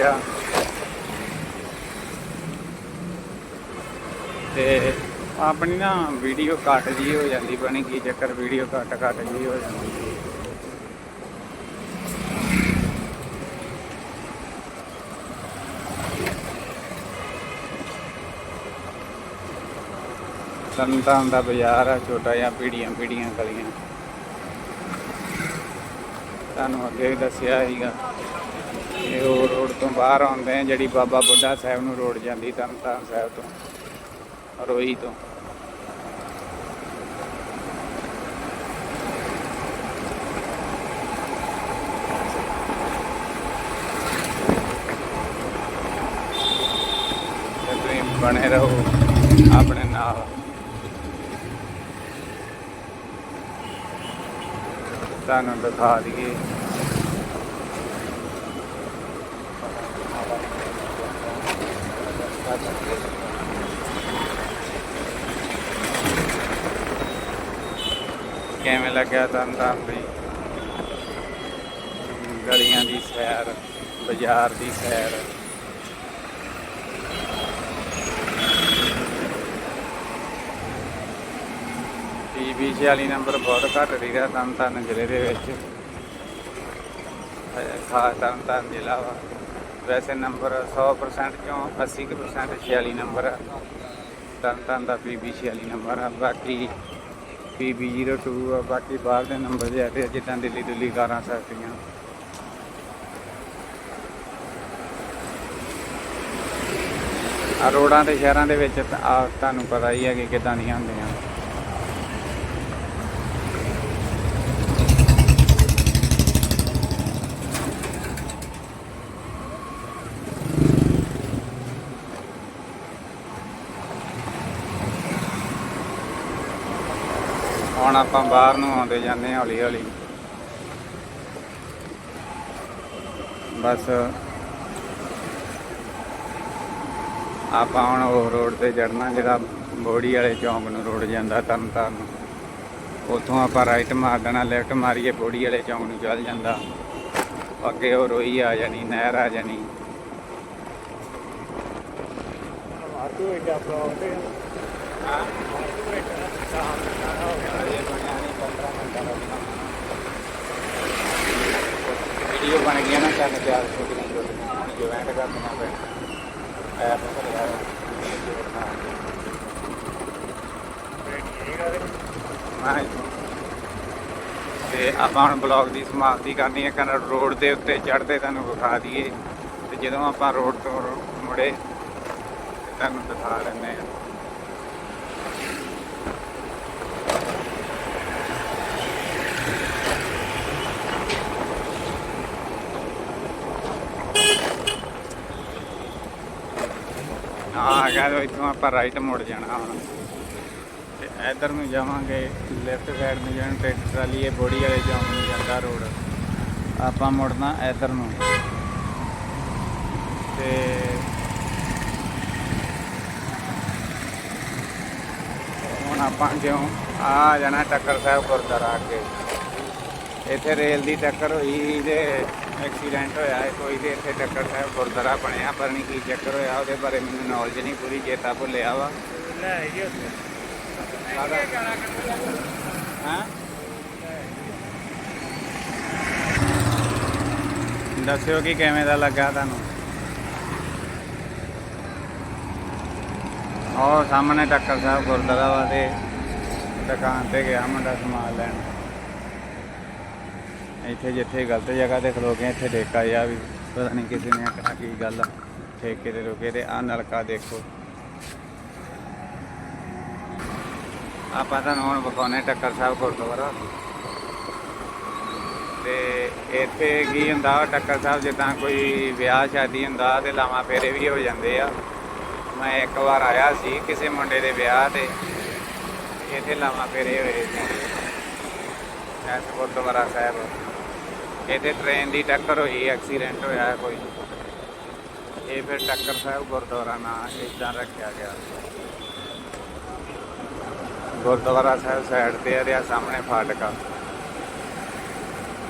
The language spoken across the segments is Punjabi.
ਦੱਸਿਓ ਤੇ ਆਪਣੀ ਨਾ ਵੀਡੀਓ ਘੱਟ ਜੀ ਹੋ ਜਾਂਦੀ ਪਣੀ ਕੀ ਚੱਕਰ, ਵੀਡੀਓ ਘੱਟ ਘੱਟ ਜੀ ਹੋ ਜਾਂਦੀ। ਸੰਤਾਂ ਦਾ ਬਾਜ਼ਾਰ ਆ, ਛੋਟਾ ਜਿਹਾ ਪੀੜੀਆਂ ਪੀੜੀਆਂ ਗਲੀਆਂ ਤੁਹਾਨੂੰ ਅੱਗੇ ਦੱਸਿਆ ਸੀਗਾ। ਇਹ ਉਹ ਰੋਡ ਤੋਂ ਬਾਹਰ ਆਉਂਦੇ ਆ, ਜਿਹੜੀ ਬਾਬਾ ਬੁੱਢਾ ਸਾਹਿਬ ਨੂੰ ਰੋਡ ਜਾਂਦੀ ਤਰਨਤਾਰਨ ਸਾਹਿਬ ਤੋਂ ਰੋਈ ਤੋਂ। ਬਣੇ ਰਹੋ। ਆਪਣੇ ਨਾਲ ਤੁਹਾਨੂੰ ਦਿਖਾ ਦਈਏ ਕਿਵੇਂ ਲੱਗਿਆ ਤੁਹਾਨੂੰ ਤਾਂ ਵੀ? ਗਲੀਆਂ ਦੀ ਸੈਰ ਬਾਜ਼ਾਰ ਦੀ ਸੈਰ। ਪੀਬੀ 46 ਨੰਬਰ ਬਹੁਤ ਘੱਟ ਰਿਹਾ ਤਰਨ ਤਾਰਨ ਜ਼ਿਲ੍ਹੇ ਦੇ ਵਿੱਚ। ਖਾਸ ਤਰਨ ਤਾਰਨ ਜ਼ਿਲ੍ਹਾ ਵਾ। ਵੈਸੇ ਨੰਬਰ 100% ਚੋਂ 80% 46 ਨੰਬਰ ਆ। ਤਰਨ ਤਾਰਨ ਦਾ ਪੀਬੀ 46 ਨੰਬਰ ਆ। ਬਾਕੀ ਪੀਬੀ 02 ਆ। ਬਾਕੀ ਬਾਹਰ ਦੇ ਨੰਬਰ ਜਿਹੜੇ ਜਿੱਦਾਂ ਦਿੱਲੀ ਦਿੱਲੀ ਕਾਰਾਂ ਸਕਦੀਆਂ ਆ ਰੋਡਾਂ ਤੇ ਸ਼ਹਿਰਾਂ ਦੇ ਵਿੱਚ ਆ ਤੁਹਾਨੂੰ ਪਤਾ ਹੀ ਹੈ ਕਿ ਕਿਦਾਂ ਦੀਆਂ ਹੁੰਦੀਆਂ। ਹੁਣ ਆਪਾਂ ਬਾਹਰ ਨੂੰ ਆਉਂਦੇ ਜਾਂਦੇ ਹਾਂ ਹੌਲੀ ਹੌਲੀ ਬਸ। ਆਪਾਂ ਹੁਣ ਉਹ ਰੋਡ ਤੇ ਚੜਨਾ ਜਿਹੜਾ ਬੋੜੀ ਵਾਲੇ ਚੌਂਕ ਨੂੰ ਰੋਡ ਜਾਂਦਾ ਤਰਨ ਤਾਰਨ ਨੂੰ ਉੱਥੋਂ ਆਪਾਂ ਰਾਈਟ ਮਾਰ ਦੇਣਾ ਲੈਫਟ ਮਾਰੀਏ ਬੋੜੀ ਵਾਲੇ ਚੌਂਕ ਨੂੰ ਚੱਲ ਜਾਂਦਾ। ਅੱਗੇ ਉਹ ਰੋਈ ਆ ਜਾਣੀ ਨਹਿਰ ਆ ਜਾਣੀ। ਮਾਰਕੂ ਐਡਾ ਬਲੌਗ ਤੇ ਹਾਂ। ਮਾਰਕੂ ਐਡਾ ਸ਼ਾਮ ਦਾ ਹੋ ਗਿਆ ਵੀਡੀਓ ਬਣ ਗਿਆ ਨਾ, ਚੱਲ ਤਿਆਰ ਛੋਟੀਆਂ ਛੋਟੀਆਂ ਜੋ ਐਂਡ ਕਰ ਐਪ ਤੇ ਹਾਂ ਤੇ ਆਪਾਂ ਹੁਣ ਬਲੌਗ ਦੀ ਸਮਾਪਤੀ ਕਰਨੀ ਹੈ ਕਨੜ ਰੋਡ ਦੇ ਉੱਤੇ ਚੜ੍ਹਦੇ ਤੁਹਾਨੂੰ ਵਿਖਾ ਦਈਏ। ਤੇ ਜਦੋਂ ਆਪਾਂ ਰੋਡ ਤੋਂ ਮੁੜੇ ਤੁਹਾਨੂੰ ਦਿਖਾ ਲੈਂਦੇ ਹਾਂ। ਆ ਗਿਆ ਤੇ ਇੱਥੋਂ ਆਪਾਂ ਰਾਈਟ ਮੁੜ ਜਾਣਾ ਹੁਣ। ਤੇ ਇਧਰ ਨੂੰ ਜਾਵਾਂਗੇ ਲੈਫਟ ਸਾਈਡ ਨੂੰ ਜਾਣ ਟਰੈਕਟਰ ਟਰਾਲੀ ਇਹ ਬੋੜੀ ਵਾਲੇ ਚੌਂਕ ਨੂੰ ਜਾਂਦਾ ਰੋਡ ਆਪਾਂ ਮੁੜਨਾ ਇਧਰ ਨੂੰ। ਤੇ ਹੁਣ ਆਪਾਂ ਜਿਉਂ ਆ ਜਾਣਾ ਟੱਕਰ ਸਾਹਿਬ ਗੁਰਦੁਆਰਾ ਅੱਗੇ। ਇੱਥੇ ਰੇਲ ਦੀ ਟੱਕਰ ਹੋਈ ਤੇ ਐਕਸੀਡੈਂਟ ਹੋਇਆ ਹੈ ਕੋਈ ਤੇ ਇੱਥੇ ਟੱਕਰ ਸਾਹਿਬ ਗੁਰਦੁਆਰਾ ਬਣਿਆ ਪਰ ਨਹੀਂ ਕੀ ਚੱਕਰ ਹੋਇਆ ਉਹਦੇ ਬਾਰੇ ਮੈਨੂੰ ਨੌਲੇਜ ਨਹੀਂ ਪੂਰੀ ਚੇਤਾ ਭੁੱਲਿਆ ਵਾ। ਲੈ ਜੀ ਉੱਥੇ। ਹਾਂ? ਦੱਸਿਓ ਕਿ ਕਿਵੇਂ ਦਾ ਲੱਗਾ ਤੁਹਾਨੂੰ? ਉਹ ਸਾਹਮਣੇ ਟੱਕਰ ਸਾਹਿਬ ਗੁਰਦੁਆਰਾ ਵਾ ਤੇ ਦੁਕਾਨ ਤੇ ਗਿਆ ਮੁੰਡਾ ਸਮਾਨ ਲੈਣ। ਇੱਥੇ ਜਿੱਥੇ ਗਲਤ ਜਗ੍ਹਾ ਤੇ ਖਲੋ ਗਏ, ਇੱਥੇ ਠੇਕਾ ਜਿਹਾ ਵੀ, ਪਤਾ ਨਹੀਂ ਕਿਸੇ ਨੇ ਆਖਿਆ ਕੀ ਗੱਲ ਆ। ਠੇਕੇ ਤੇ ਰੁਕੇ ਤੇ ਆ ਨਲਕਾ ਦੇਖੋ। ਆਪਾਂ ਤੁਹਾਨੂੰ ਹੁਣ ਵਿਖਾਉਣੇ ਟੱਕਰ ਸਾਹਿਬ ਗੁਰਦੁਆਰਾ। ਤੇ ਇੱਥੇ ਕੀ ਹੁੰਦਾ, ਟੱਕਰ ਸਾਹਿਬ ਜਿੱਦਾਂ ਕੋਈ ਵਿਆਹ ਸ਼ਾਦੀ ਹੁੰਦਾ ਤੇ ਲਾਵਾਂ ਫੇਰੇ ਵੀ ਹੋ ਜਾਂਦੇ ਆ। ਮੈਂ ਇੱਕ ਵਾਰ ਆਇਆ ਸੀ ਕਿਸੇ ਮੁੰਡੇ ਦੇ ਵਿਆਹ ਤੇ, ਇੱਥੇ ਲਾਵਾਂ ਫੇਰੇ ਹੋਏ ਸੀ। ਐਸ ਗੁਰਦੁਆਰਾ ਸਾਹਿਬ। ਇਹਦੇ ਟ੍ਰੇਨ ਦੀ ਟੱਕਰ ਹੋਈ ਐਕਸੀਡੈਂਟ ਹੋਇਆ ਕੋਈ। ਇਹ ਫਿਰ ਟੱਕਰ ਸਾਹਿਬ ਗੁਰਦੁਆਰਾ ਨਾਂ ਇਦਾਂ ਰੱਖਿਆ ਗਿਆ। ਗੁਰਦੁਆਰਾ ਸਾਹਿਬ ਸਾਈਡ ਤੇ ਆ ਰਿਹਾ ਸਾਹਮਣੇ ਫਾਟਕਾ।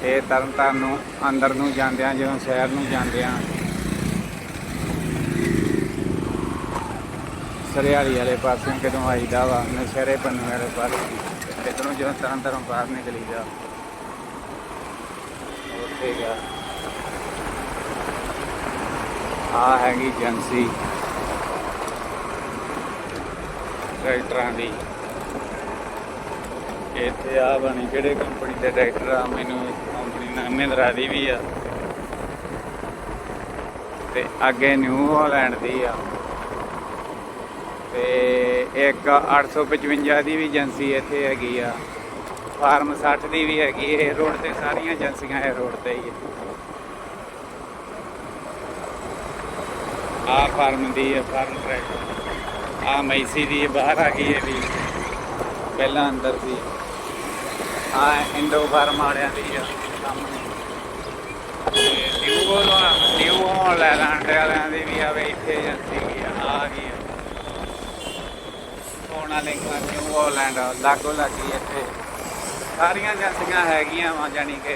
ਇਹ ਤਰਨਤਾਰਨ ਨੂੰ, ਅੰਦਰ ਨੂੰ ਜਾਂਦਿਆਂ ਜਦੋਂ ਸ਼ਹਿਰ ਨੂੰ ਜਾਂਦਿਆਂ ਸਰਿਆਲੀ ਵਾਲੇ ਪਾਸੇ ਕਿਦੋਂ ਆਈਦਾ ਵਾ, ਨਸ਼ਹਿਰੇ ਪੰਨੂ ਵਾਲੇ ਪਾਸੇ। ਇਧਰੋਂ ਜਦੋਂ ਤਰਨਤਾਰਨ ਬਾਹਰ ਨਿਕਲੀ ਜਾ ਉੱਥੇ ਆ ਹੈਗੀ ਏਜੰਸੀ। ਟਰੈਕਟਰਾਂ ਦੀ। ਇੱਥੇ ਆ ਬਣੀ, ਕਿਹੜੇ ਕੰਪਨੀ ਦੇ ਟਰੈਕਟਰ ਆ? ਮੈਨੂੰ ਕੰਪਨੀ ਨਾਮ ਮਹਿੰਦਰਾ ਦੀ ਵੀ ਆ। ਤੇ ਅੱਗੇ ਨਿਊ ਹਾਲੈਂਡ ਦੀ ਆ। ਤੇ ਇੱਕ 855 ਦੀ ਵੀ ਏਜੰਸੀ ਇੱਥੇ ਹੈਗੀ ਆ। ਫਾਰਮ 60 ਦੀ ਵੀ ਹੈਗੀ ਇਹ ਰੋਡ ਤੇ ਸਾਰੀਆਂ ਏਜੰਸੀਆਂ ਇਹ ਰੋਡ ਤੇ ਹੀ ਆ ਆ ਫਾਰਮ ਦੀ ਹੈ, ਫਾਰਮ ਟਰੈਕ। ਆ ਮੈਸੀ ਦੀ ਬਾਹਰ ਆ ਗਈ ਇਹ ਵੀ। ਪਹਿਲਾਂ ਅੰਦਰ ਸੀ ਆ ਇੰਡੋ ਫਾਰਮ ਵਾਲਿਆਂ ਦੀ ਆ, ਸਾਹਮਣੇ। ਨਿਊ ਵਾਲਾ ਨਿਊ ਹਾਲੈਂਡ ਵਾਲਿਆਂ ਦੀ ਵੀ ਆਵੇ ਇੱਥੇ ਏਜੰਸੀ ਵੀ ਆ ਗਈ ਆ। ਸੋਨਾ ਲਿੰਕਾ ਨਿਊ ਹਾਲੈਂਡ ਲਾਗੋ ਲੱਗੀ ਇੱਥੇ। ਸਾਰੀਆਂ ਏਜੰਸੀਆਂ ਹੈਗੀਆਂ ਵਾ, ਜਾਣੀ ਕਿ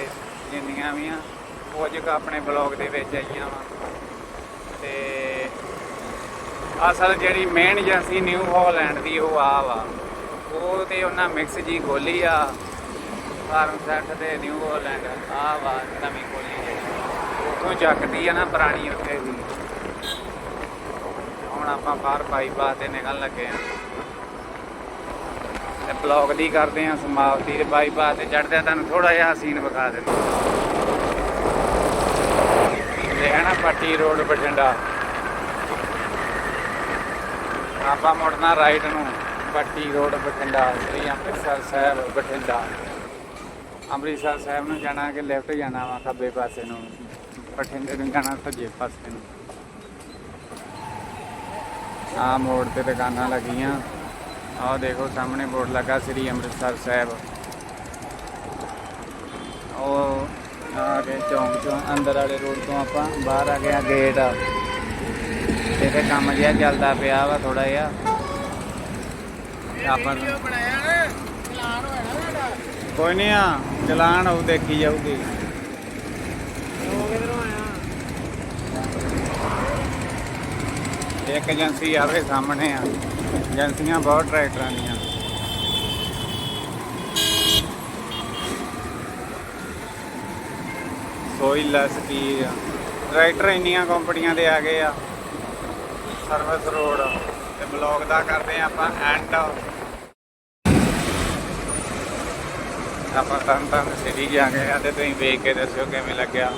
ਜਿੰਨੀਆਂ ਵੀ ਆ, ਉਹ ਕੁ ਆਪਣੇ ਬਲੌਗ ਦੇ ਵਿੱਚ ਆਈਆਂ ਵਾ। ਤੇ ਅਸਲ ਜਿਹੜੀ ਮੇਨ ਏਜੰਸੀ ਨਿਊ ਹਾਲੈਂਡ ਦੀ ਉਹ ਆ ਵਾ। ਉਹ ਤੇ ਉਹਨਾਂ ਮਿਕਸ ਜੀ ਖੋਲੀ ਆ ਫਾਰਮ ਸੈਟ ਤੇ ਨਿਊ ਹਾਲੈਂਡ ਆ ਵਾ, ਨਵੀਂ ਖੋਲੀ ਜਿਹੜੀ। ਉਥੋਂ ਚੱਕਦੀ ਆ ਨਾ ਪੁਰਾਣੀ ਉੱਥੇ ਦੀ ਹੁਣ ਆਪਾਂ ਬਾਹਰ ਬਾਈਪਾਸ ਤੇ ਨਿਕਲਣ ਲੱਗੇ ਆ। ਤੇ ਬਲੌਗ ਦੀ ਕਰਦੇ ਆ ਸਮਾਪਤੀ ਤੇ ਬਾਈਪਾਸ ਤੇ ਚੜਦੇ ਤੁਹਾਨੂੰ ਥੋੜਾ ਜਿਹਾ ਸੀਨ ਵਿਖਾ ਦਿੰਦੇ ਇਹ ਹੈ ਨਾ ਪੱਟੀ ਰੋਡ ਬਠਿੰਡਾ। ਆਪਾਂ ਮੁੜਨਾ ਰਾਈਟ ਨੂੰ, ਪੱਟੀ ਰੋਡ ਬਠਿੰਡਾ, ਸ੍ਰੀ ਅੰਮ੍ਰਿਤਸਰ ਸਾਹਿਬ ਬਠਿੰਡਾ। ਅੰਮ੍ਰਿਤਸਰ ਸਾਹਿਬ ਨੂੰ ਜਾਣਾ ਕਿ ਲੈਫਟ ਜਾਣਾ ਵਾ ਖੱਬੇ ਪਾਸੇ ਨੂੰ? ਬਠਿੰਡੇ ਨੂੰ ਜਾਣਾ ਸੱਜੇ ਪਾਸੇ ਨੂੰ। ਆ ਮੋੜ ਤੇ ਦੁਕਾਨਾਂ ਲੱਗੀਆਂ। ਆਹ ਦੇਖੋ ਸਾਹਮਣੇ ਬੋਰਡ ਲੱਗਾ ਸ੍ਰੀ ਅੰਮ੍ਰਿਤਸਰ ਸਾਹਿਬ। ਉਹ ਆ ਕੇ ਚੌਂਕ ਚੋਂ ਅੰਦਰ ਵਾਲੇ ਰੋਡ ਤੋਂ ਆਪਾਂ ਬਾਹਰ ਆ ਗਏ ਆ ਗੇਟ। ਆ ਇੱਥੇ ਕੰਮ ਜਿਹਾ ਚੱਲਦਾ ਪਿਆ ਵਾ ਥੋੜਾ ਜਿਹਾ। ਤੇ ਆਪਾਂ ਨੂੰ- ਬਣਾਇਆ ਨਾ ਚਲਾਨ ਹੋਇਆ ਨਾ ਤੁਹਾਡਾ ਕੋਈ ਨਹੀਂ ਆ ਚਲਾਨ ਉਹ ਦੇਖੀ ਜਾਊਗੀ। ਇੱਕ ਏਜੰਸੀ ਆਵੇ ਸਾਹਮਣੇ ਆ। ਏਜੰਸੀਆਂ ਬਹੁਤ ਟਰੈਕਟਰਾਂ ਦੀਆਂ। ਸੋਈ ਲੈਸ ਕੀ ਆ। ਟਰੈਕਟਰ ਇੰਨੀਆਂ ਕੰਪਨੀਆਂ ਦੇ ਆ ਗਏ ਆ। ਸਰਵਿਸ ਰੋਡ ਤੇ ਬਲੌਗ ਦਾ ਕਰਦੇ ਆ ਆਪਾਂ ਐਂਡ ਆਪਾਂ ਤਾਂ ਤਾਂ ਸਿਟੀ ਜਾ ਗਏ ਆ ਤੇ ਤੁਸੀਂ ਵੇਖ ਕੇ ਦੱਸਿਓ ਕਿਵੇਂ ਲੱਗਿਆ।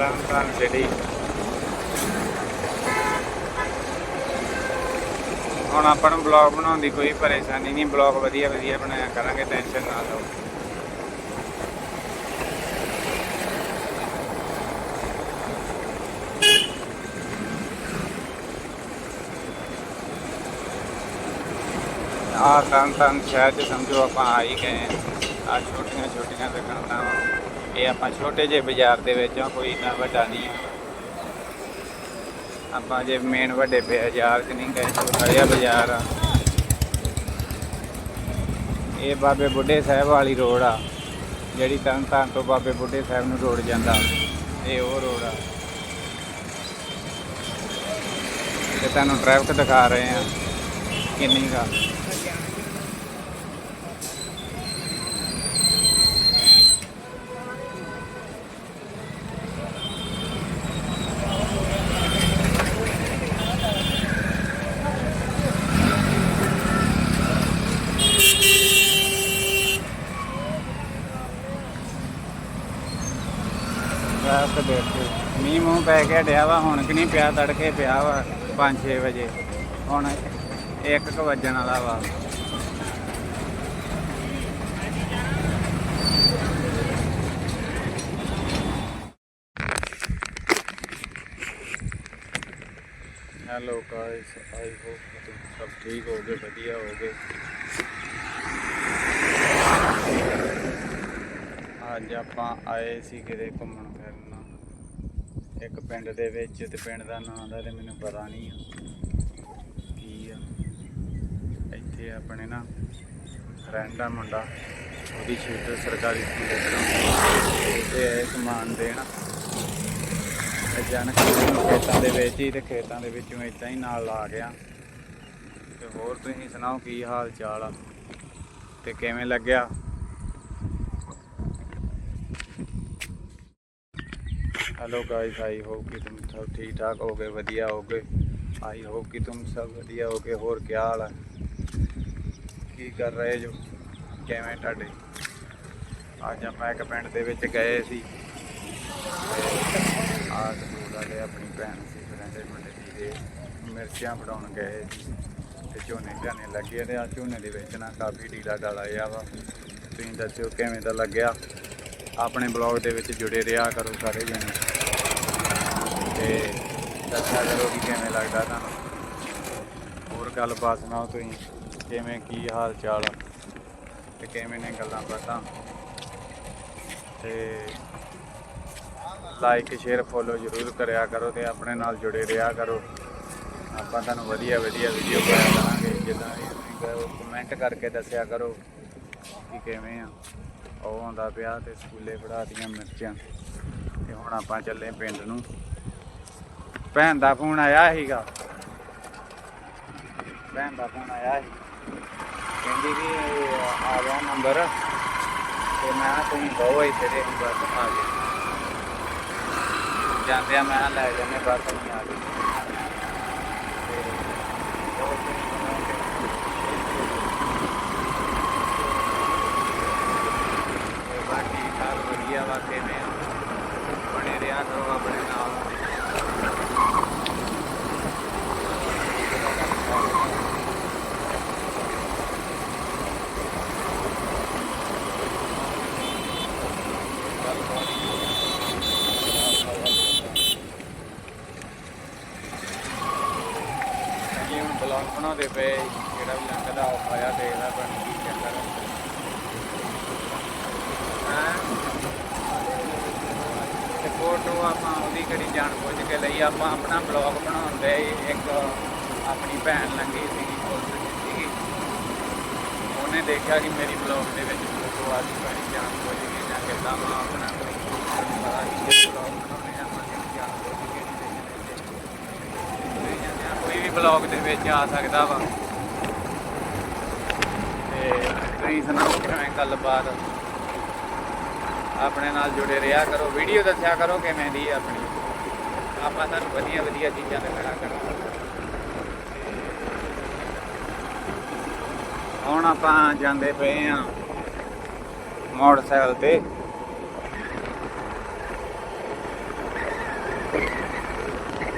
ਤਾਂ ਤਾਂ ਹੁਣ ਆਪਾਂ ਨੂੰ ਬਲੌਗ ਬਣਾਉਣ ਦੀ ਕੋਈ ਪਰੇਸ਼ਾਨੀ ਨਹੀਂ ਬਲੌਗ ਵਧੀਆ ਵਧੀਆ ਬਣਾਇਆ ਕਰਾਂਗੇ ਟੈਨਸ਼ਨ ਨਾ ਲਓ। ਆ ਤਾਂ ਤਾਂ ਸ਼ਹਿਰ ਚ ਸਮਝੋ ਆਪਾਂ ਆ ਹੀ ਗਏ ਆ ਛੋਟੀਆਂ ਛੋਟੀਆਂ ਦੁਕਾਨਾਂ ਵਾ। ਇਹ ਆਪਾਂ ਛੋਟੇ ਜਿਹੇ ਬਾਜ਼ਾਰ ਦੇ ਵਿੱਚ ਆ, ਕੋਈ ਇੰਨਾ ਵੱਡਾ ਨਹੀਂ ਆ। ਆਪਾਂ ਜੇ ਮੇਨ ਵੱਡੇ ਬਾਜ਼ਾਰ 'ਚ ਨਹੀਂ ਗਏ ਛੋਟਾ ਜਿਹਾ ਬਾਜ਼ਾਰ ਆ। ਇਹ ਬਾਬੇ ਬੁੱਢੇ ਸਾਹਿਬ ਵਾਲੀ ਰੋਡ ਆ, ਜਿਹੜੀ ਤਰਨਤਾਰਨ ਤੋਂ ਬਾਬੇ ਬੁੱਢੇ ਸਾਹਿਬ ਨੂੰ ਰੋਡ ਜਾਂਦਾ। ਇਹ ਉਹ ਰੋਡ ਆ। ਤੇ ਤੁਹਾਨੂੰ ਟ੍ਰੈਫਿਕ ਦਿਖਾ ਰਹੇ ਆ, ਕਿੰਨੀ ਕਾ ਟ੍ਰੈਫਿਕ ਦੇਖੋ ਮੀਂਹ ਮੂੰਹ ਪੈ ਕੇ ਹਟਿਆ ਵਾ, ਹੁਣ ਕਿ ਨਹੀਂ ਪਿਆ, ਤੜਕੇ ਪਿਆ ਵਾ 5-6 ਵਜੇ। ਹੁਣ 1 ਵਜਣ ਵਾਲਾ ਵਾ। ਹੈਲੋ ਗਾਇਸ ਆਈ ਹੋਪ ਤੁਸੀਂ ਸਭ ਠੀਕ ਹੋਗੇ ਵਧੀਆ ਹੋਗੇ ਅੱਜ ਆਪਾਂ ਆਏ ਸੀ ਕਿਤੇ ਘੁੰਮਣ ਇੱਕ ਪਿੰਡ ਦੇ ਵਿੱਚ ਤੇ ਪਿੰਡ ਦਾ ਨਾਂ ਦਾ ਤੇ ਮੈਨੂੰ ਪਤਾ ਨਹੀਂ ਆ। ਕੀ ਆ? ਇੱਥੇ ਆਪਣੇ ਨਾ ਫਰੈਂਡ ਆ ਮੁੰਡਾ, ਉਹਦੀ ਸ਼ੂਟਰ ਸਰਕਾਰੀ ਸਕੂਲ ਦੇ ਚਲਾਉਂਦਾ ਤੇ ਇਹ ਸਮਾਨ ਦੇਣ। ਅਚਾਨਕ ਖੇਤਾਂ ਦੇ ਵਿੱਚ ਹੀ ਤੇ ਖੇਤਾਂ ਦੇ ਵਿੱਚੋਂ ਏਦਾਂ ਹੀ ਨਾਲ ਲਾ ਗਿਆ। ਤੇ ਹੋਰ ਤੁਸੀਂ ਸੁਣਾਓ ਕੀ ਹਾਲ ਚਾਲ ਆ? ਤੇ ਕਿਵੇਂ ਲੱਗਿਆ? हेलो गाइस आई होप कि तुम सब ठीक ठाक होगे ਵਧੀਆ ਹੋਗੇ आई होप कि तुम सब ਵਧੀਆ ਹੋਗੇ ਹੋਰ ਕੀ ਹਾਲ ਹੈ ਕੀ ਕਰ ਰਹੇ ਜੋ ਕਿਵੇਂ ਤੁਹਾਡੇ ਅੱਜ ਆਪਾਂ ਇੱਕ ਪਿੰਡ ਦੇ ਵਿੱਚ ਗਏ ਸੀ ਆਹ ਸਕੂਲ ਵਾਲੇ ਆਪਣੀ ਭੈਣ ਸੀ ਫਰੈਂਡ ਮੁੰਡੇ ਦੀ ਦੇ ਮਿਰਚਾਂ ਫੜਾਉਣ ਗਏ ਸੀ ਤੇ ਝੋਨੇ ਝਾਨੇ ਲੱਗੇ ਤੇ ਆ ਝੋਨੇ ਦੇ ਵਿੱਚ ਨਾ ਕਾਫੀ ਢੀਲਾ ਡਾਲਾ ਆ ਵਾ ਤੁਸੀਂ ਦੱਸਿਓ ਕਿਵੇਂ ਦਾ ਲੱਗਿਆ ਆਪਣੇ ਬਲੌਗ ਦੇ ਵਿੱਚ ਜੁੜੇ ਰਿਹਾ ਕਰੋ ਸਾਰੇ ਜਣੇ ਤੇ ਦੱਸਿਆ ਕਰੋ ਕਿ ਕਿਵੇਂ ਲੱਗਦਾ ਤੁਹਾਨੂੰ? ਹੋਰ ਗੱਲਬਾਤ ਸੁਣਾਓ ਤੁਸੀਂ, ਕਿਵੇਂ, ਕੀ ਹਾਲ ਚਾਲ? ਆ ਤੇ ਕਿਵੇਂ ਨੇ ਗੱਲਾਂ ਬਾਤਾਂ? ਤੇ ਲਾਈਕ ਸ਼ੇਅਰ ਫੋਲੋ ਜ਼ਰੂਰ ਕਰਿਆ ਕਰੋ ਤੇ ਆਪਣੇ ਨਾਲ ਜੁੜੇ ਰਿਹਾ ਕਰੋ। ਆਪਾਂ ਤੁਹਾਨੂੰ ਵਧੀਆ ਵਧੀਆ ਵੀਡੀਓ ਪਾਇਆ ਕਰਾਂਗੇ ਜਿੱਦਾਂ ਵੀ ਤੁਸੀਂ ਕਮੈਂਟ ਕਰਕੇ ਦੱਸਿਆ ਕਰੋ ਕਿ ਕਿਵੇਂ ਆ। ਉਹ ਆਉਂਦਾ ਪਿਆ ਤੇ ਸਕੂਲੇ ਪੜਾਤੀਆਂ ਮਿਰਚਾਂ। ਤੇ ਹੁਣ ਆਪਾਂ ਚੱਲੇ ਪਿੰਡ ਨੂੰ। ਭੈਣ ਦਾ ਫੋਨ ਆਇਆ ਸੀਗਾ। ਭੈਣ ਦਾ ਫੋਨ ਆਇਆ ਸੀ। ਕਹਿੰਦੀ ਵੀ ਆ ਗਿਆ ਨੰਬਰ। ਤੇ ਮੈਂ ਕਿਹਾ ਤੁਸੀਂ ਬਹੁ ਇੱਥੇ ਦੇ ਬਸ ਆ ਗਏ। ਜਾਂਦੇ ਆ, ਮੈਂ ਲੈ ਜਾਂਦੇ ਬਸ ਨਹੀਂ ਆ ਗਏ। ਤੇ ਉਹ ਬਾਕੀ ਸਭ ਵਧੀਆ ਵਾ, ਕਿਵੇਂ ਬਣੇ ਰਿਹਾ ਕਰੋ ਆਪਣੇ ਨਾਲ ਅਸੀਂ ਬਣਾਉਂਦੇ ਪਏ ਜਿਹੜਾ ਵੀ ਲੰਘਦਾ ਉਹ ਆਇਆ ਦੇਖਦਾ ਬਣ ਕੀ ਚੱਕਰ ਤੇ ਫੋਟੋ ਆਪਾਂ ਉਹਦੀ ਘੜੀ ਜਾਣ ਬੁੱਝ ਕੇ ਲਈ, ਆਪਾਂ ਆਪਣਾ ਬਲੌਗ ਬਣਾਉਂਦੇ ਇੱਕ ਆਪਣੀ ਭੈਣ ਲੰਗੀ ਸੀਗੀ ਸੀਗੀ। ਉਹਨੇ ਦੇਖਿਆ ਕਿ ਮੇਰੀ ਬਲੌਗ ਦੇ ਵਿੱਚ ਫੋਟੋ ਆ ਗਈ ਜਾਣ ਬੁੱਝ ਕੇ ਜਾਂ ਕਿੱਦਾਂ, ਮੈਂ ਆਪਣਾ ਪਤਾ ਨਹੀਂ ਬਲੌਗ ਬਣਾਉਣੇ ਆ ਆਪਾਂ ਕਿਹੜੀ ਜਾਣ ਬੁੱਝ ਕੇ ਨਹੀਂ ਦੇਖਣੇ ਤੇ ਜਾਂਦੇ ਦੇ ਵਿੱਚ ਆ ਸਕਦਾ ਵਾ। ਤੇ ਤੁਸੀਂ ਸੁਣਾਓ ਕਿਵੇਂ ਗੱਲਬਾਤ? ਆਪਣੇ ਨਾਲ ਜੁੜੇ ਰਿਹਾ ਕਰੋ। ਵੀਡੀਓ ਦੱਸਿਆ ਕਰੋ ਕਿਵੇਂ ਦੀ ਆਪਣੀ। ਆਪਾਂ ਤੁਹਾਨੂੰ ਵਧੀਆ ਵਧੀਆ ਚੀਜ਼ਾਂ ਦਿਖਾਇਆ ਕਰਾਂਗੇ। ਹੁਣ ਆਪਾਂ ਜਾਂਦੇ ਪਏ ਆ ਮੋਟਰਸਾਈਕਲ ਤੇ।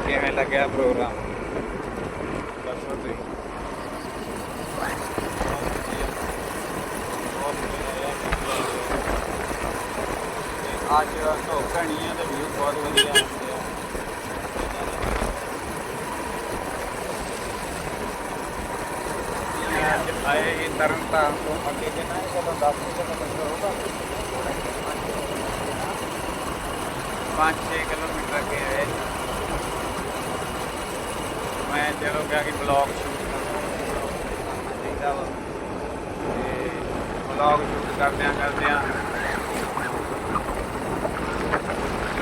ਕਿਵੇਂ ਲੱਗਿਆ ਪ੍ਰੋਗਰਾਮ? ਅੱਜ ਧੁੱਪ ਘਣੀ ਆ ਤੇ ਵੀਊ ਬਹੁਤ ਵਧੀਆ ਆ ਆਏ ਹੀ ਤਰਨ ਤਾਰਨ ਤੋਂ ਅੱਗੇ ਜਾਣਾ ਹੈ ਕਦੋਂ 10 ਮਿੰਟ ਦਾ ਬੰਦਾ ਹੋਊਗਾ 5-6 ਕਿਲੋਮੀਟਰ ਅੱਗੇ ਆਏ। ਮੈਂ ਚਲੋ ਕਿਹਾ ਕਿ ਬਲੌਗ ਸ਼ੂਟ ਕਰਨਾ। ਚਾਹੀਦਾ ਵਾ। ਤੇ ਬਲੌਗ ਸ਼ੂਟ ਕਰਦਿਆਂ ਕਰਦਿਆਂ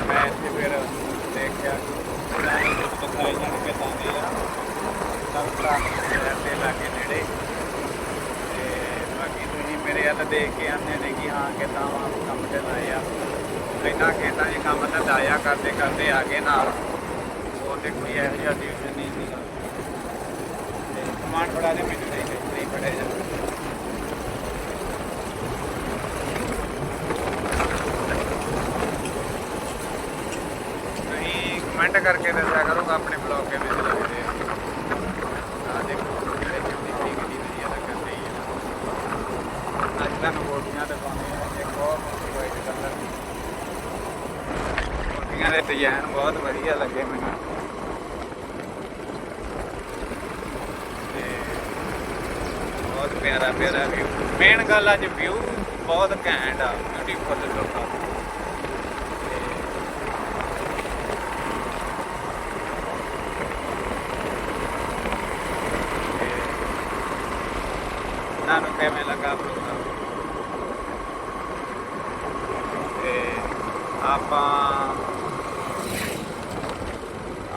ਮੈਂ ਇੱਥੇ ਫਿਰ ਦੇਖਿਆ ਕਿ ਮੈਂ ਦਿਖਾਈ ਜਾਣ ਕੇ ਤਾਂ ਆ। ਸਭ ਭਰਾ ਤੇ ਲਾਗੇ ਨੇੜੇ। ਤੇ ਬਾਕੀ ਤੁਸੀਂ ਮੇਰੇ ਵੱਲ ਦੇਖ ਕੇ ਆਉਂਦੇ ਨੇ ਕਿ ਹਾਂ, ਕਿਦਾਂ ਵਾ, ਕੰਮ ਤੇ ਲਾਇਆ ਆ। ਇੰਨਾ ਖੇਤਾਂ 'ਚ ਕੰਮ ਤਾਂ ਲਾਇਆ ਕਰਦੇ ਕਰਦੇ ਆ ਗਏ ਨਾਲ। ਉਹ ਕੋਈ ਇਹੋ ਜਿਹਾ ਟਿਊਸ਼ਨ ਨਹੀਂ ਸੀਗਾ। ਸਮਾਨ ਫੜਾ ਦੇ, ਮੈਨੂੰ ਨਹੀਂ ਨਹੀਂ ਫੜੇ ਜਾ ਕਮੈਂਟ ਕਰਕੇ ਦੱਸਿਆ ਕਰੋ ਆਪਣੇ ਬਲੌਗ ਕਿਵੇਂ ਦੇ ਲੱਗਦੇ ਆ ਆ ਦੇਖੋ, ਕਿਹੜੇ ਕਿੰਨੀ ਕਿੰਨੀ ਕਿੰਨੀ ਵਧੀਆ ਲੱਗਣ ਡਈ ਅੱਜ ਤੁਹਾਨੂੰ ਕੋਟੀਆਂ ਦਿਖਾਉਂਦੇ ਪਾਉਂਦੇ ਇੱਕ ਬਹੁਤ ਵਾਈਟ ਕਲਰ ਦੀ ਕੋਟੀਆਂ ਦੇ ਡਿਜ਼ਾਈਨ ਬਹੁਤ ਵਧੀਆ ਲੱਗੇ ਮੈਨੂੰ। ਪਿਆਰਾ ਪਿਆਰਾ ਵੀ ਮੇਨ ਗੱਲ ਅੱਜ ਵਿਊ ਬਹੁਤ ਘੈਂਟ ਆ ਬਿਊਟੀਫੁਲ ਲੋਕਾਂ ਤੁਹਾਨੂੰ ਕਿਵੇਂ ਲੱਗਾ ਤੇ ਆਪਾਂ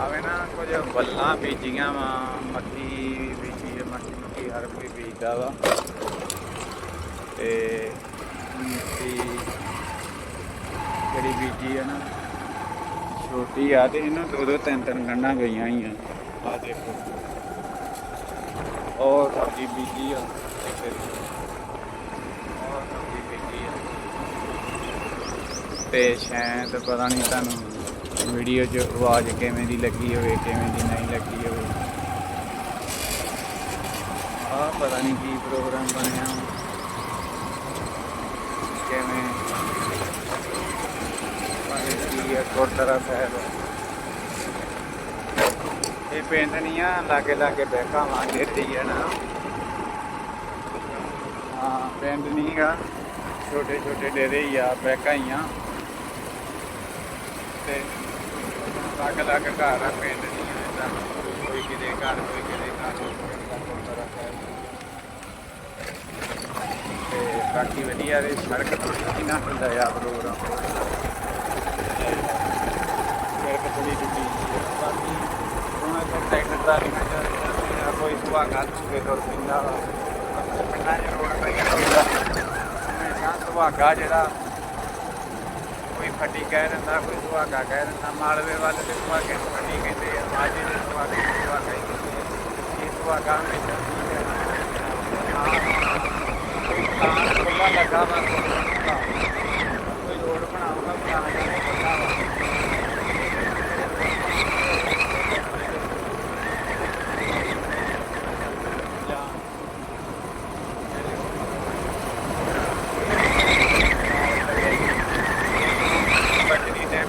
ਆਵੇ ਨਾ, ਕੁਝ ਬੱਲਾਂ ਬੀਜੀਆਂ ਵਾ, ਮੱਕੀ ਬੀਜੀ ਮੱਕੀ ਹਰ ਕੋਈ ਬੀਜਦਾ ਵਾ। ਤੇ ਮਿੱਟੀ ਜਿਹੜੀ ਬੀਜੀ ਹੈ ਨਾ ਛੋਟੀ ਆ ਤੇ ਇਹਨੂੰ ਦੋ ਦੋ ਤਿੰਨ ਤਿੰਨ ਗੰਢਾਂ ਗਈਆਂ ਹੀ ਆ। ਆ ਦੇਖੋ। ਔਰ ਸਬਜ਼ੀ ਬੀਜੀ ਆ। ਤੇ ਸ਼ਾਇਦ ਪਤਾ ਨਹੀਂ ਤੁਹਾਨੂੰ ਵੀਡੀਓ 'ਚ ਆਵਾਜ਼ ਕਿਵੇਂ ਦੀ ਲੱਗੀ ਹੋਵੇ ਕਿਵੇਂ ਦੀ ਨਹੀਂ ਲੱਗੀ ਹੋਵੇ ਆ ਪਤਾ ਨਹੀਂ ਕੀ ਪ੍ਰੋਗਰਾਮ ਬਣਿਆ ਕਿਵੇਂ? ਪਾਣੀ ਕੀ ਹੈ ਗੁਰਦੁਆਰਾ ਸਾਹਿਬ। ਇਹ ਪਿੰਡ ਨਹੀਂ ਆ, ਲਾਗੇ ਲਾਗੇ ਬੈਠਾ ਵਾਂ ਡੇਰੀ ਹੈ ਨਾ। ਹਾਂ, ਪਿੰਡ ਨਹੀਂ ਗਾ। ਛੋਟੇ ਛੋਟੇ ਡੇਰੇ ਹੀ ਆ ਬੈਕਾਂ ਹੀ ਆ। ਤੇ ਲੱਗ ਲੱਗ ਘਰ ਆ, ਪਿੰਡ ਨਹੀਂ ਆ ਕੋਈ ਕਿਤੇ ਘਰ, ਕੋਈ ਕਿਤੇ ਘਰ ਗੁਰਦੁਆਰਾ ਸਾਹਿਬ। ਤੇ ਬਾਕੀ ਵਧੀਆ ਦੇ ਸੜਕ ਥੋੜੀ ਨਾ ਹੁੰਦਾ ਆ ਪ੍ਰੋਗਰਾਮ ਸੜਕ ਥੋੜੀ ਟੁੱਟੀ ਬਾਕੀ ਹੁਣ ਇੱਥੇ ਟਰੈਕਟਰ ਦਾ ਨਹੀਂ ਚੱਲਦਾ ਕੋਈ ਸੁਭਾਗਾ ਚੁਕੇ ਤੋਂ ਪਿੰਡਾ ਪਿੰਡਾਂ 'ਚ ਰੋਡ ਪਈ ਹੁੰਦਾ ਹਮੇਸ਼ਾ ਸੁਭਾਗਾ ਜਿਹੜਾ ਕੋਈ ਫੱਟੀ ਕਹਿ ਦਿੰਦਾ, ਕੋਈ ਸੁਹਾਗਾ ਕਹਿ ਦਿੰਦਾ। ਮਾਲਵੇ ਵੱਲ ਤੇ ਸੁਹਾਗੇ ਨੂੰ ਫੱਟੀ ਕਹਿੰਦੇ ਆ, ਮਾਝੇ ਦੇ ਸੁਹਾਗੇ ਨੂੰ ਸੁਹਾਗਾ ਹੀ ਕਹਿੰਦੇ ਆ। ਇਹ ਸੁਹਾਗਾ ਹਮੇਸ਼ਾ ਠੀਕ ਖੁੱਲਾ ਲੱਗਾ ਵਾ ਕੋਈ ਰੋਡ ਬਣਾਉਂਦਾ ਕਾਂ ਜਾਣੇ ਖੁੱਲਾ ਵਾ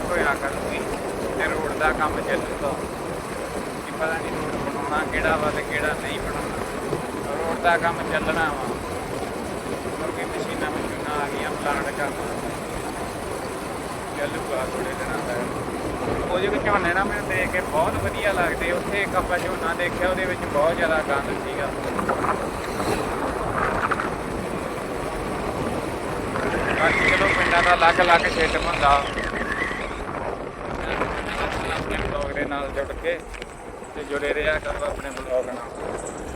ਹੋਇਆ ਕਰੂਗੀ ਤੇ ਰੋਡ ਦਾ ਕੰਮ ਚੱਲੂਗਾ ਕਿ ਪਤਾ ਨਹੀਂ ਰੋਡ ਬਣਾਉਣਾ ਕਿਹੜਾ ਵਾ ਤੇ ਕਿਹੜਾ ਨਹੀਂ ਬਣਾਉਣਾ। ਰੋਡ ਦਾ ਕੰਮ ਚੱਲਣਾ ਵਾ। ਮਸ਼ੀਨਾਂ ਆ ਥੋੜੇ ਦਿਨਾਂ ਤੱਕ ਉਹ ਜਿਹੜੇ ਝੋਨੇ ਨਾ ਮੈਨੂੰ ਦੇਖ ਕੇ ਬਹੁਤ ਵਧੀਆ ਲੱਗਦੇ। ਉੱਥੇ ਇੱਕ ਆਪਾਂ ਝੋਨਾ ਦੇਖਿਆ, ਉਹਦੇ ਵਿੱਚ ਬਹੁਤ ਜ਼ਿਆਦਾ ਗੰਦ ਸੀਗਾ। ਬਾਕੀ ਚਲੋ ਪਿੰਡਾਂ ਦਾ ਅਲੱਗ-ਅਲੱਗ ਖੇਤਰ ਹੁੰਦਾ। ਆਪਣੇ ਬਲੌਗ ਦੇ ਨਾਲ ਜੁੜ ਕੇ ਤੇ ਜੁੜੇ ਰਿਹਾ ਕਰੋ ਆਪਣੇ ਬਲੌਗ ਨਾਲ।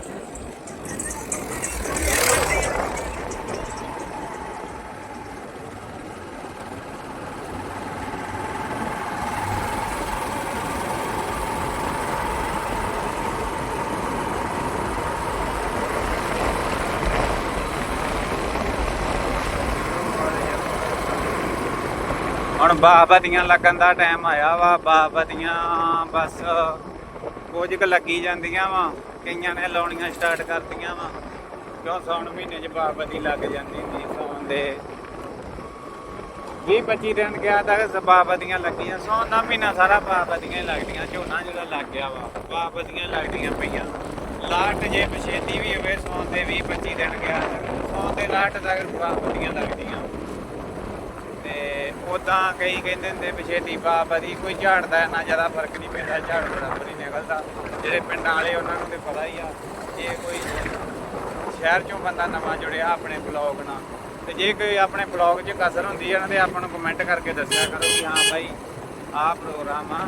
ਹੁਣ ਬਾਬਤੀਆਂ ਲੱਗਣ ਦਾ ਟਾਈਮ ਆਇਆ ਵਾ ਬਾਬਤੀਆਂ ਬਸ ਕੁਝ ਕੁ ਲੱਗੀ ਜਾਂਦੀਆਂ ਵਾ, ਕਈਆਂ ਨੇ ਲਾਉਣੀਆਂ ਸਟਾਰਟ ਕਰਤੀਆਂ ਵਾ। ਕਿਉਂ ਸੌਣ ਮਹੀਨੇ 'ਚ ਬਾਬਤੀ ਲੱਗ ਜਾਂਦੀ ਸੀ ਸੌਣ ਦੇ। 20 25 ਦਿਨ ਗਿਆ ਤੱਕ ਬਾਬਤੀਆਂ ਲੱਗੀਆਂ ਸੌਣ ਦਾ ਮਹੀਨਾ ਸਾਰਾ ਬਾਬਤੀਆਂ ਹੀ ਲੱਗਦੀਆਂ, ਝੋਨਾ ਜਿਹੜਾ ਲੱਗ ਗਿਆ ਵਾ ਬਾਬਤੀਆਂ ਲੱਗਦੀਆਂ ਪਈਆਂ। ਲਾਟ ਜੇ ਪਛੇਤੀ ਵੀ ਹੋਵੇ ਸੌਣ ਦੇ 20 25 ਦਿਨ ਗਿਆ ਸੌਣ ਦੇ ਲਾਟ ਤੱਕ ਬਾਬਤੀਆਂ ਲੱਗਦੀਆਂ। ਉਦਾਂ ਕਈ ਕਹਿੰਦੇ ਹੁੰਦੇ ਪਛੇਤੀ ਬਾਬਤੀ ਕੋਈ ਝਾੜਦਾ ਨਾ ਜ਼ਿਆਦਾ ਫ਼ਰਕ ਨਹੀਂ ਪੈਂਦਾ, ਝਾੜ ਬਰਾਬਰ ਹੀ ਨਿਕਲਦਾ। ਜਿਹੜੇ ਪਿੰਡਾਂ ਵਾਲੇ, ਉਹਨਾਂ ਨੂੰ ਤੇ ਪਤਾ ਹੀ ਆ, ਜੇ ਕੋਈ ਸ਼ਹਿਰ ਚੋਂ ਬੰਦਾ ਨਵਾਂ ਜੁੜਿਆ ਆਪਣੇ ਬਲੌਗ ਨਾਲ, ਤੇ ਜੇ ਕੋਈ ਆਪਣੇ ਬਲੌਗ 'ਚ ਕਸਰ ਹੁੰਦੀ ਹੈ ਨਾ ਤੇ ਆਪਾਂ ਨੂੰ ਕਮੈਂਟ ਕਰਕੇ ਦੱਸਿਆ ਕਰੋ ਕਿ ਹਾਂ ਭਾਈ ਆਹ ਪ੍ਰੋਗਰਾਮ ਆ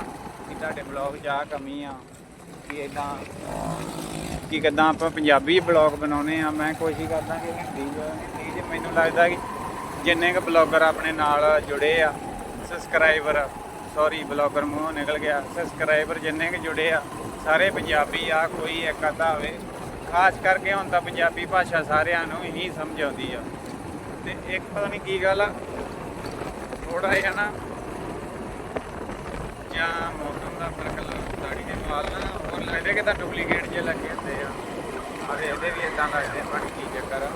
ਕਿ ਤੁਹਾਡੇ ਬਲੌਗ 'ਚ ਆਹ ਕਮੀ ਆ ਕਿ ਇਦਾਂ ਕਿ ਕਿਦਾਂ ਆਪਾਂ ਪੰਜਾਬੀ ਬਲੌਗ ਬਣਾਉਨੇ ਆ, ਮੈਂ ਕੋਸ਼ਿਸ਼ ਕਰਦਾ ਕਿ ਹਿੰਦੀ ਹਿੰਦੀ 'ਚ ਮੈਨੂੰ ਲੱਗਦਾ ਕਿ ਜਿੰਨੇ ਕੁ ਬਲੌਗਰ ਆਪਣੇ ਨਾਲ ਜੁੜੇ ਆ ਸਬਸਕ੍ਰਾਈਬਰ ਸੌਰੀ ਬਲੌਗਰ ਮੂੰਹੋਂ ਨਿਕਲ ਗਿਆ ਸਬਸਕ੍ਰਾਈਬਰ ਜਿੰਨੇ ਕੁ ਜੁੜੇ ਆ, ਸਾਰੇ ਪੰਜਾਬੀ ਆ, ਕੋਈ ਇੱਕ ਅੱਧਾ ਹੋਵੇ। ਖਾਸ ਕਰਕੇ ਹੁਣ ਤਾਂ ਪੰਜਾਬੀ ਭਾਸ਼ਾ ਸਾਰਿਆਂ ਨੂੰ ਹੀ ਸਮਝ ਆਉਂਦੀ ਆ। ਤੇ ਇੱਕ ਪਤਾ ਨਹੀਂ ਕੀ ਗੱਲ ਆ ਥੋੜਾ ਜਿਹਾ ਨਾ ਜਾਂ ਮੌਸਮ ਦਾ ਫ਼ਰਕ ਦਾੜੀ ਦੇ ਵਾਲ ਨਾ, ਹੋਰ ਲੱਗਦੇ ਕਿ ਤਾਂ ਡੁਪਲੀਕੇਟ ਜੇ ਲੱਗੇ ਹੁੰਦੇ ਆ। ਆਵੇ ਇਹਦੇ ਵੀ ਇਦਾਂ ਲੱਗਦੇ ਪਣ ਕੀ ਚੱਕਰ ਆ।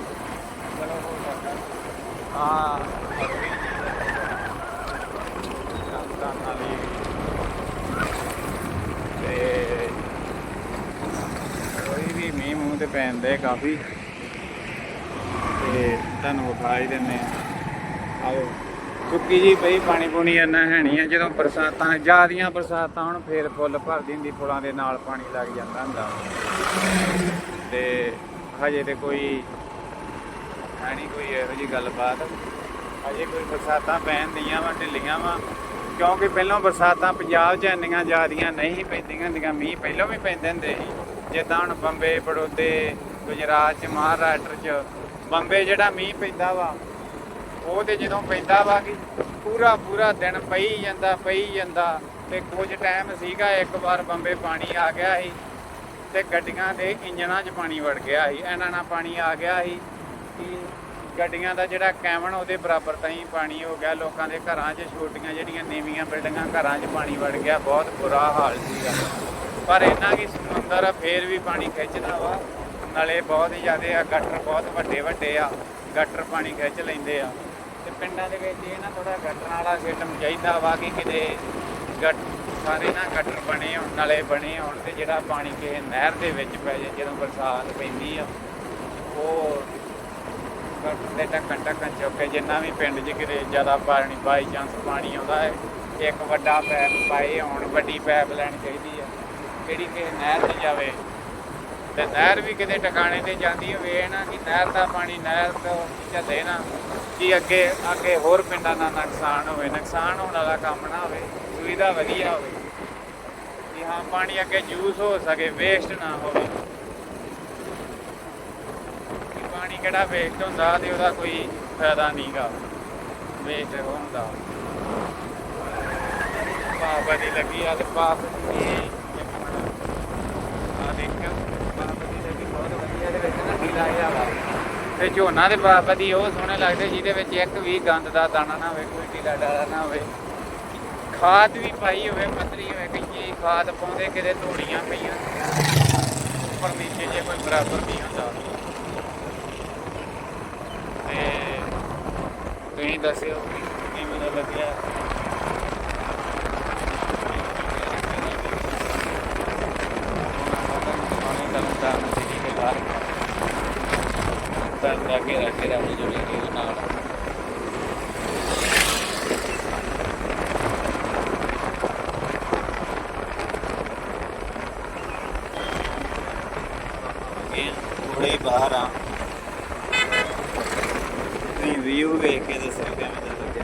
ਚਲੋ ਹੋ ਸਕਦਾ। ਆ। ਅਰਵੀ ਤਾਂ ਤੇ ਕੋਈ ਵੀ ਮੀਂਹ ਮੂੰਹ ਤੇ ਪੈਂਦੇ ਕਾਫੀ, ਤੇ ਤੁਹਾਨੂੰ ਵਿਖਾ ਹੀ ਦਿੰਨੇ ਆ ਆਓ ਸੁੱਕੀ ਜੀ ਪਈ ਪਾਣੀ ਪੂਣੀ ਇੰਨਾ ਹੈ ਨਹੀਂ ਆ, ਜਦੋਂ ਬਰਸਾਤਾਂ ਜ਼ਿਆਦੀਆਂ ਬਰਸਾਤਾਂ ਹੁਣ ਫੇਰ ਫੁੱਲ ਭਰਦੀ ਹੁੰਦੀ ਫੁੱਲਾਂ ਦੇ ਨਾਲ ਪਾਣੀ ਲੱਗ ਜਾਂਦਾ। ਹੁੰਦਾ ਤੇ ਹਜੇ ਤੇ ਕੋਈ ਹੈ ਨਹੀਂ ਕੋਈ ਇਹੋ ਜੀ ਗੱਲਬਾਤ। ਅਜੇ ਕੋਈ ਬਰਸਾਤਾਂ ਪੈਣ ਦੀਆਂ ਵਾ, ਢਿੱਲੀਆਂ ਵਾ। ਕਿਉਂਕਿ ਪਹਿਲਾਂ ਬਰਸਾਤਾਂ ਪੰਜਾਬ 'ਚ ਇੰਨੀਆਂ ਜ਼ਿਆਦੀਆਂ ਨਹੀਂ ਪੈਂਦੀਆਂ ਹੁੰਦੀਆਂ, ਮੀਂਹ ਪਹਿਲਾਂ ਵੀ ਪੈਂਦੇ ਹੁੰਦੇ ਸੀ। ਜਿੱਦਾਂ ਹੁਣ ਬੰਬੇ, ਬੜੌਦੇ, ਗੁਜਰਾਤ 'ਚ, ਮਹਾਰਾਸ਼ਟਰ 'ਚ, ਬੰਬੇ ਜਿਹੜਾ ਮੀਂਹ ਪੈਂਦਾ ਵਾ, ਉਹ ਤੇ ਜਦੋਂ ਪੈਂਦਾ ਵਾ ਕਿ ਪੂਰਾ ਪੂਰਾ ਦਿਨ ਪਈ ਜਾਂਦਾ ਪਈ ਜਾਂਦਾ। ਤੇ ਕੁਝ ਟਾਈਮ ਸੀਗਾ, ਇੱਕ ਵਾਰ ਬੰਬੇ ਪਾਣੀ ਆ ਗਿਆ ਸੀ। ਤੇ ਗੱਡੀਆਂ ਦੇ ਇੰਜਣਾਂ 'ਚ ਪਾਣੀ ਵੜ ਗਿਆ ਸੀ ਇਹਨਾਂ ਨਾਲ ਪਾਣੀ ਆ ਗਿਆ ਸੀ। ਕਿ ਗੱਡੀਆਂ ਦਾ ਜਿਹੜਾ ਕੈਵਨ ਉਹਦੇ ਬਰਾਬਰ ਤਾਈਂ ਪਾਣੀ ਹੋ ਗਿਆ। ਲੋਕਾਂ ਦੇ ਘਰਾਂ 'ਚ ਛੋਟੀਆਂ ਜਿਹੜੀਆਂ ਨੀਵੀਆਂ ਬਿਲਡਿੰਗਾਂ ਘਰਾਂ 'ਚ ਪਾਣੀ ਵੜ ਗਿਆ। ਬਹੁਤ ਬੁਰਾ ਹਾਲ ਸੀਗਾ। ਪਰ ਇੰਨਾ ਕਿ ਸਮੁੰਦਰ ਫੇਰ ਵੀ ਪਾਣੀ ਖਿੱਚਦਾ ਵਾ। ਨਾਲੇ ਬਹੁਤ ਹੀ ਜ਼ਿਆਦੇ ਆ, ਗਟਰ ਬਹੁਤ ਵੱਡੇ ਵੱਡੇ ਆ। ਗਟਰ ਪਾਣੀ ਖਿੱਚ ਲੈਂਦੇ ਆ। ਤੇ ਪਿੰਡਾਂ ਦੇ ਵਿੱਚ ਇਹ ਨਾ ਥੋੜਾ ਗਟਰਾਂ ਵਾਲਾ ਸਿਸਟਮ ਚਾਹੀਦਾ ਵਾ ਕਿ ਕਿਤੇ ਗੱਟ ਸਾਰੇ ਨਾ ਗਟਰ ਬਣੇ ਹੋਣ, ਨਾਲੇ ਬਣੇ ਹੋਣ ਤੇ ਜਿਹੜਾ ਪਾਣੀ ਕਿਸੇ ਨਹਿਰ ਦੇ ਵਿੱਚ ਪੈ ਜਾਏ, ਜਦੋਂ ਬਰਸਾਤ ਪੈਂਦੀ ਆ, ਉਹ ਦੇ ਢੱਕਣ ਢੱਕਣ ਚੁੱਕ ਕੇ ਜਿੰਨਾ ਵੀ ਪਿੰਡ 'ਚ ਕਿਤੇ ਜ਼ਿਆਦਾ ਪਾਣੀ ਬਾਈ ਚਾਂਸ ਪਾਣੀ ਆਉਂਦਾ ਹੈ, ਇੱਕ ਵੱਡਾ ਪੈਪ ਪਾਏ ਹੋਣ ਵੱਡੀ ਪੈਪ ਲੈਣੀ ਚਾਹੀਦੀ ਹੈ। ਜਿਹੜੀ ਕਿਸੇ ਨਹਿਰ 'ਚ ਜਾਵੇ, ਤੇ ਨਹਿਰ ਵੀ ਕਿਤੇ ਟਿਕਾਣੇ ਤੇ ਜਾਂਦੀ ਹੋਵੇ, ਇਹ ਨਾ ਕਿ ਨਹਿਰ ਦਾ ਪਾਣੀ, ਨਹਿਰ ਤੋਂ ਚੱਲੇ ਨਾ, ਕਿ ਅੱਗੇ ਅੱਗੇ ਹੋਰ ਪਿੰਡਾਂ ਦਾ ਨੁਕਸਾਨ ਹੋਵੇ, ਨੁਕਸਾਨ ਹੋਣ ਵਾਲਾ ਕੰਮ ਨਾ ਹੋਵੇ, ਸੁਵਿਧਾ ਵਧੀਆ ਹੋਵੇ। ਕਿ ਹਾਂ, ਪਾਣੀ ਅੱਗੇ ਯੂਜ਼ ਹੋ ਸਕੇ ਵੇਸਟ ਨਾ ਹੋਵੇ ਕਿ ਪਾਣੀ ਕਿਹੜਾ ਵੇਸਟ ਹੁੰਦਾ ਤੇ ਉਹਦਾ ਕੋਈ ਫਾਇਦਾ ਨਹੀਂਗਾ। ਵੇਸਟ ਹੁੰਦਾ। ਪਾਪਾ ਦੀ ਲੱਗੀ ਆ ਤੇ ਪਾਪ ਦੀ ਆ ਦੇਖਿਓ ਪਾਪਾ ਦੀ ਲੱਗੀ ਬਹੁਤ ਵਧੀਆ ਦੇ ਵਿੱਚ ਨਾ ਢੀਲਾ ਜਿਹਾ ਵਾ ਤੇ ਝੋਨਾ ਦੇ ਪਾਪਾ ਦੀ ਉਹ ਸੋਹਣੇ ਲੱਗਦੇ ਜਿਹਦੇ ਵਿੱਚ ਇੱਕ ਵੀ ਗੰਦ ਦਾ ਦਾਣਾ ਨਾ ਹੋਵੇ, ਕੋਈ ਢੀਲਾ ਡਾਲਾ ਨਾ ਹੋਵੇ। ਖਾਦ ਵੀ ਪਾਈ ਹੋਵੇ, ਪੱਤਰੀ ਹੋਵੇ ਕਈ ਖਾਦ ਪਾਉਂਦੇ, ਕਿਤੇ ਧੂੜੀਆਂ ਪਈਆਂ। ਉੱਪਰ ਨੀਚੇ ਜੇ ਕੋਈ ਬਰਾਬਰ ਨਹੀਂ ਹੁੰਦਾ ਤੇ ਤੁਸੀਂ ਦੱਸਿਓ ਕਿ ਕਿਵੇਂ ਦਾ ਲੱਗਿਆ। ਤਾਂ ਲੱਗੇ ਰੱਖੇ ਰਹਿ ਜੁੜੇ ਕੇ ਨਾਲ। ਥੋੜੇ ਬਾਹਰ ਆ। ਤੁਸੀਂ ਵੀਊ ਵੇਖ ਕੇ ਦੱਸੋ ਕਿਵੇਂ ਦਾ ਲੱਗਿਆ।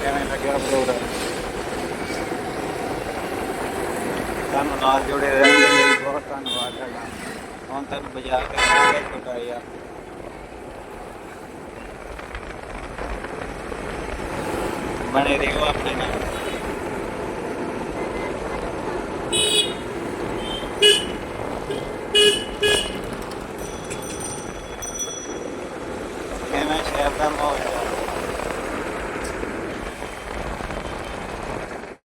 ਕਿਵੇਂ ਲੱਗਿਆ ਪ੍ਰੋਗਰਾਮ ਤੁਹਾਨੂੰ ਨਾਲ ਜੁੜੇ ਰਹਿਣ ਦੇ ਲਈ ਬਹੁਤ ਧੰਨਵਾਦ ਤੁਹਾਡਾ ਹੁਣ ਤੁਹਾਨੂੰ ਬਾਜ਼ਾਰ ਕੇ ਕਰਾਂਗੇ ਛੋਟਾ ਬਣੇ ਰਹੋ ਆਪਣੇ ਨਾਲ।